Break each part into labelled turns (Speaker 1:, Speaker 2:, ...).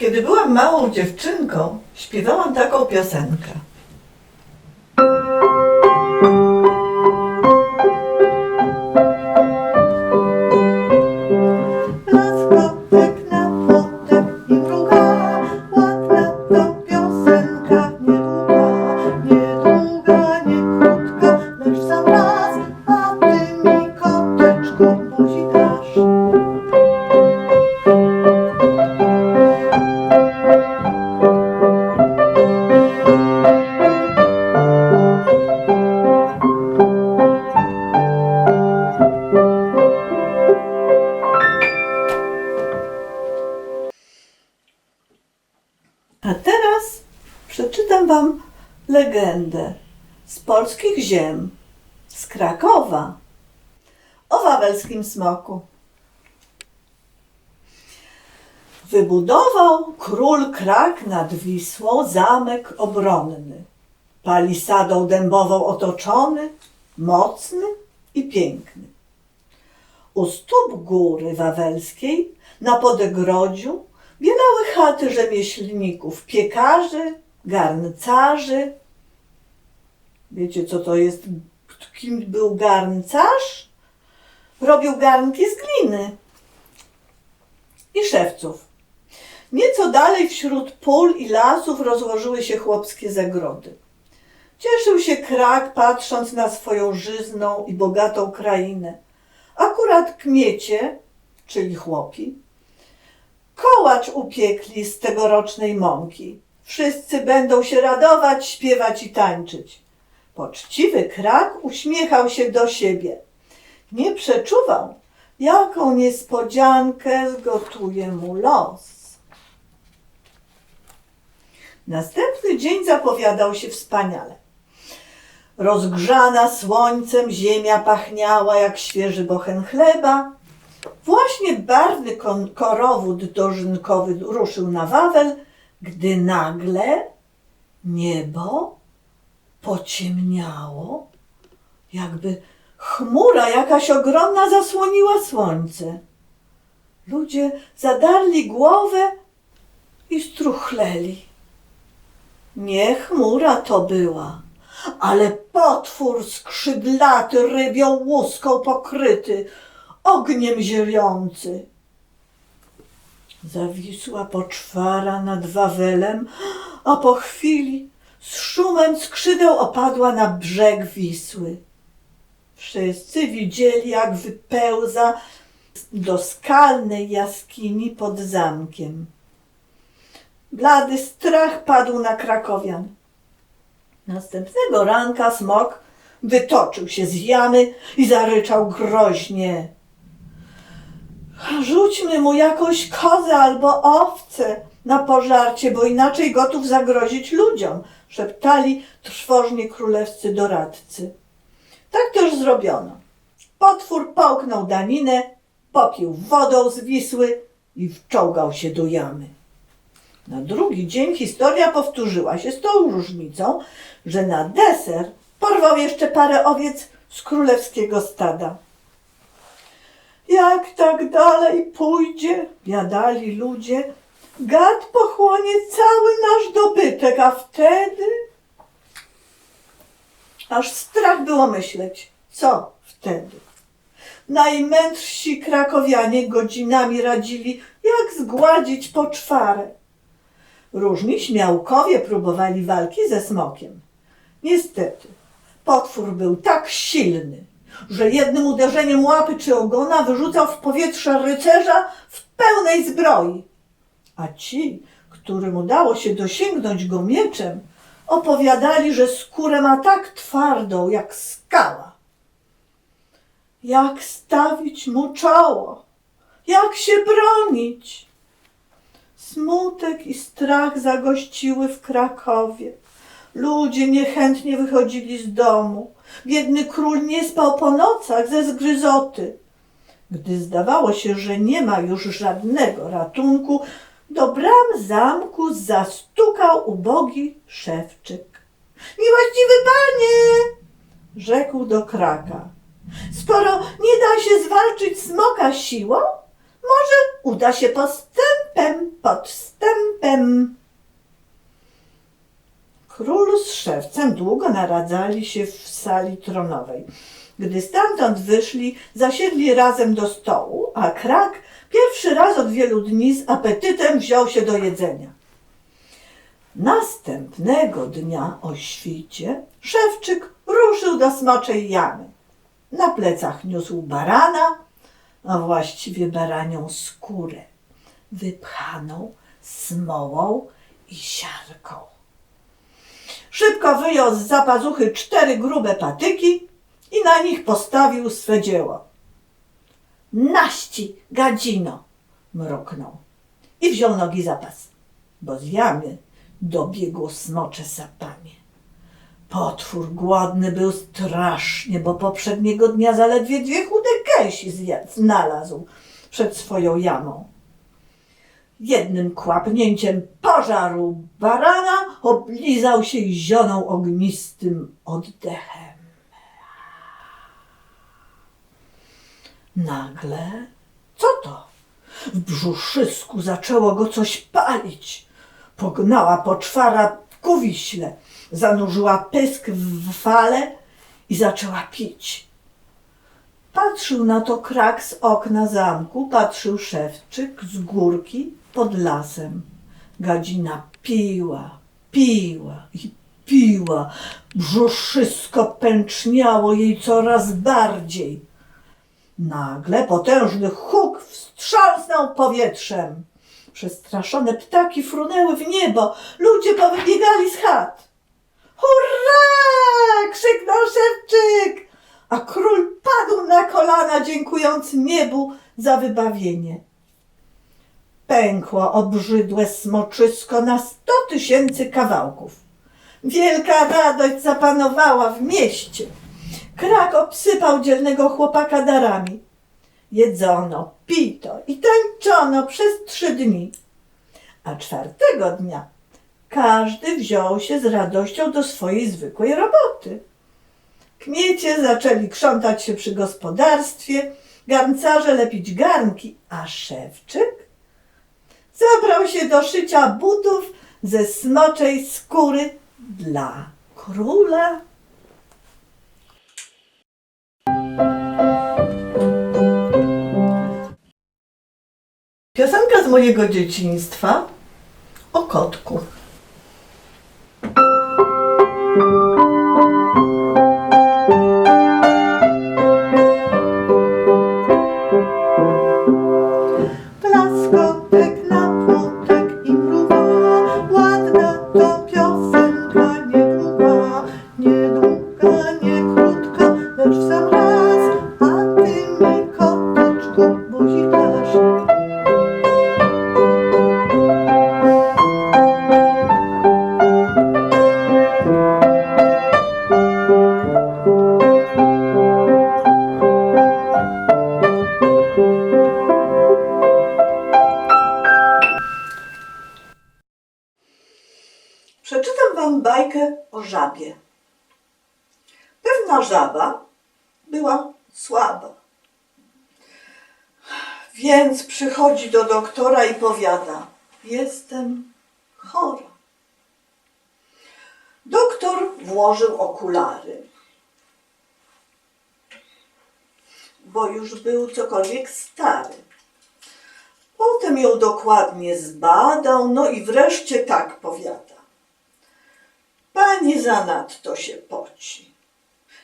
Speaker 1: Kiedy byłam małą dziewczynką, śpiewałam taką piosenkę. Legendę z polskich ziem, z Krakowa, o wawelskim smoku. Wybudował król Krak nad Wisłą zamek obronny, palisadą dębową otoczony, mocny i piękny. U stóp góry wawelskiej na Podegrodziu bielały chaty rzemieślników, piekarzy, garncarzy. Wiecie, co to jest? Kim był garncarz? Robił garnki z gliny i szewców. Nieco dalej wśród pól i lasów rozłożyły się chłopskie zagrody. Cieszył się krak, patrząc na swoją żyzną i bogatą krainę. Akurat kmiecie, czyli chłopi, kołacz upiekli z tegorocznej mąki. Wszyscy będą się radować, śpiewać i tańczyć. Poczciwy krak uśmiechał się do siebie. Nie przeczuwał, jaką niespodziankę zgotuje mu los. Następny dzień zapowiadał się wspaniale. Rozgrzana słońcem ziemia pachniała jak świeży bochen chleba. Właśnie barwny korowód dożynkowy ruszył na Wawel, gdy nagle niebo pociemniało, jakby chmura jakaś ogromna zasłoniła słońce. Ludzie zadarli głowę i struchleli. Nie chmura to była, ale potwór skrzydlaty, rybią łuską pokryty, ogniem ziejący. Zawisła poczwara nad Wawelem, a po chwili z szumem skrzydeł opadła na brzeg Wisły. Wszyscy widzieli, jak wypełza do skalnej jaskini pod zamkiem. Blady strach padł na krakowian. Następnego ranka smok wytoczył się z jamy i zaryczał groźnie. Rzućmy mu jakąś kozę albo owcę na pożarcie, bo inaczej gotów zagrozić ludziom, szeptali trwożnie królewscy doradcy. Tak też zrobiono. Potwór połknął daninę, popił wodą z Wisły i wczołgał się do jamy. Na drugi dzień historia powtórzyła się z tą różnicą, że na deser porwał jeszcze parę owiec z królewskiego stada. Jak tak dalej pójdzie, biadali ludzie, gad pochłonie cały nasz dobytek, a wtedy... Aż strach było myśleć, co wtedy. Najmędrsi krakowianie godzinami radzili, jak zgładzić poczwarę. Różni śmiałkowie próbowali walki ze smokiem. Niestety, potwór był tak silny, że jednym uderzeniem łapy czy ogona wyrzucał w powietrze rycerza w pełnej zbroi. A ci, którym udało się dosięgnąć go mieczem, opowiadali, że skórę ma tak twardą jak skała. Jak stawić mu czoło? Jak się bronić? Smutek i strach zagościły w Krakowie. Ludzie niechętnie wychodzili z domu. Biedny król nie spał po nocach ze zgryzoty. Gdy zdawało się, że nie ma już żadnego ratunku, do bram zamku zastukał ubogi szewczyk. Miłościwy panie, rzekł do kraka, skoro nie da się zwalczyć smoka siłą, Może uda się postępem, podstępem. Król z szewcem długo naradzali się w sali tronowej. Gdy stamtąd wyszli, zasiedli razem do stołu, a krak pierwszy raz od wielu dni z apetytem wziął się do jedzenia. Następnego dnia o świcie szewczyk ruszył do smoczej jamy. Na plecach niósł barana, a właściwie baranią skórę, wypchaną smołą i siarką. Szybko wyjął z zapazuchy cztery grube patyki i na nich postawił swe dzieło. Naści, gadzino, mruknął i wziął nogi za pas, bo z jamy dobiegło smocze sapanie. Potwór głodny był strasznie, bo poprzedniego dnia zaledwie dwie chude zjadł, znalazł przed swoją jamą. Jednym kłapnięciem pożarł barana, oblizał się i zionął ognistym oddechem. Nagle, co to? W brzuszysku zaczęło go coś palić. Pognała poczwara ku wiśle, zanurzyła pysk w fale i zaczęła pić. Patrzył na to krak z okna zamku, patrzył szewczyk z górki pod lasem. Gadzina piła, piła i piła. Brzuszysko pęczniało jej coraz bardziej. Nagle potężny huk wstrząsnął powietrzem. Przestraszone ptaki frunęły w niebo, ludzie powybiegali z chat. Hurra! krzyknął szewczyk, a król padł na kolana, dziękując niebu za wybawienie. Pękło obrzydłe smoczysko na sto tysięcy kawałków. Wielka radość zapanowała w mieście. Krak obsypał dzielnego chłopaka darami. Jedzono, pito i tańczono przez trzy dni. A czwartego dnia każdy wziął się z radością do swojej zwykłej roboty. Kmiecie zaczęli krzątać się przy gospodarstwie, garncarze lepić garnki, a szewczyk zabrał się do szycia butów ze smoczej skóry dla króla. Mojego dzieciństwa o kotku. Pewna żaba była słaba. Więc przychodzi do doktora i powiada: Jestem chora. Doktor włożył okulary, bo już był cokolwiek stary. Potem ją dokładnie zbadał, no i wreszcie tak powiada. Pani zanadto się poci.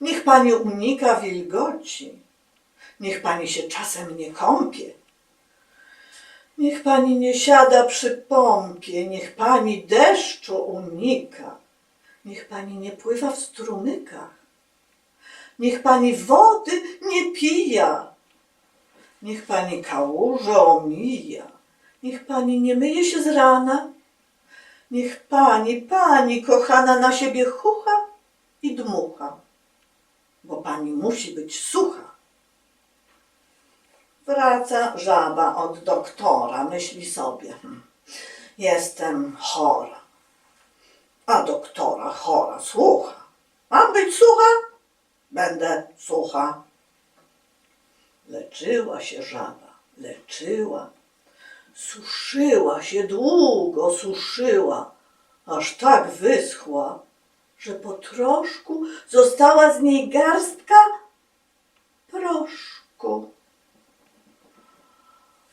Speaker 1: Niech pani unika wilgoci. Niech pani się czasem nie kąpie. Niech pani nie siada przy pompie. Niech pani deszczu unika. Niech pani nie pływa w strumykach. Niech pani wody nie pija. Niech pani kałuże omija. Niech pani nie myje się z rana. Niech pani, pani kochana na siebie chucha i dmucha, bo pani musi być sucha. Wraca żaba od doktora, myśli sobie, hm, jestem chora. A doktora chora słucha. Mam być sucha? Będę sucha. Leczyła się żaba, leczyła. Suszyła się długo, suszyła, aż tak wyschła, że po troszku została z niej garstka proszku.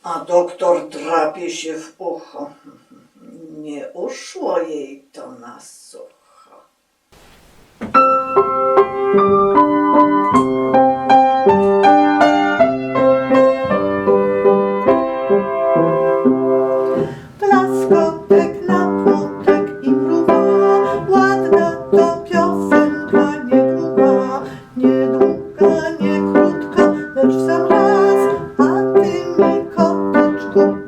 Speaker 1: A doktor drapie się w ucho. Nie uszło jej to na sucho. gosto.